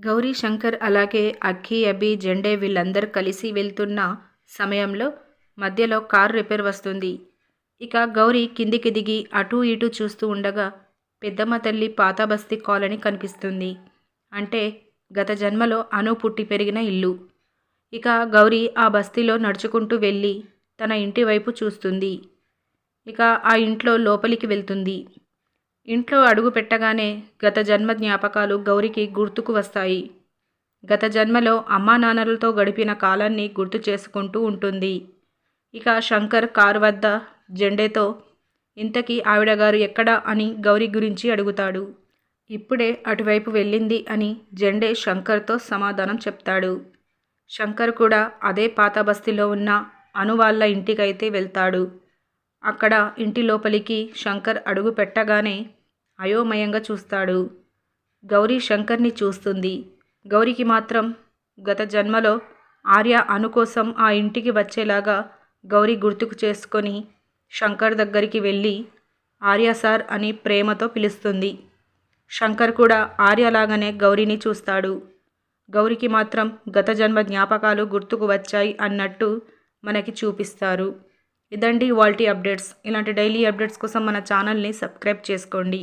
గౌరీ శంకర్ అలాగే అక్కి అభి జెండే వీళ్ళందరూ కలిసి వెళ్తున్న సమయంలో మధ్యలో కారు రిపేర్ వస్తుంది. ఇక గౌరీ కిందికి దిగి అటూ ఇటూ చూస్తూ ఉండగా పెద్దమ్మ తల్లి పాత బస్తీ కాలనీ కనిపిస్తుంది. అంటే గత జన్మలో అను పుట్టి పెరిగిన ఇల్లు. ఇక గౌరీ ఆ బస్తీలో నడుచుకుంటూ వెళ్ళి తన ఇంటి వైపు చూస్తుంది. ఇక ఆ ఇంట్లో లోపలికి వెళ్తుంది. ఇంట్లో అడుగు పెట్టగానే గత జన్మ జ్ఞాపకాలు గౌరికి గుర్తుకు వస్తాయి. గత జన్మలో అమ్మా నాన్నలతో గడిపిన కాలాన్ని గుర్తు చేసుకుంటూ ఉంటుంది. ఇక శంకర్ కారు వద్ద జెండేతో ఇంతకీ ఆవిడ గారు ఎక్కడా? అని గౌరీ గురించి అడుగుతాడు. ఇప్పుడే అటువైపు వెళ్ళింది అని జెండే శంకర్తో సమాధానం చెప్తాడు. శంకర్ కూడా అదే పాత బస్తీలో ఉన్న అనువాళ్ళ ఇంటికైతే వెళ్తాడు. అక్కడ ఇంటి లోపలికి శంకర్ అడుగు పెట్టగానే అయోమయంగా చూస్తాడు. గౌరీ శంకర్ని చూస్తుంది. గౌరికి మాత్రం గత జన్మలో ఆర్య అను కోసం ఆ ఇంటికి వచ్చేలాగా గౌరీ గుర్తుకు చేసుకొని శంకర్ దగ్గరికి వెళ్ళి ఆర్య సార్ అని ప్రేమతో పిలుస్తుంది. శంకర్ కూడా ఆర్యలాగానే గౌరీని చూస్తాడు. గౌరికి మాత్రం గత జన్మ జ్ఞాపకాలు గుర్తుకు వచ్చాయి అన్నట్టు మనకి చూపిస్తారు. ఇదండి వాల్టీ అప్డేట్స్. ఇలాంటి డైలీ అప్డేట్స్ కోసం మన ఛానల్ని సబ్స్క్రైబ్ చేసుకోండి.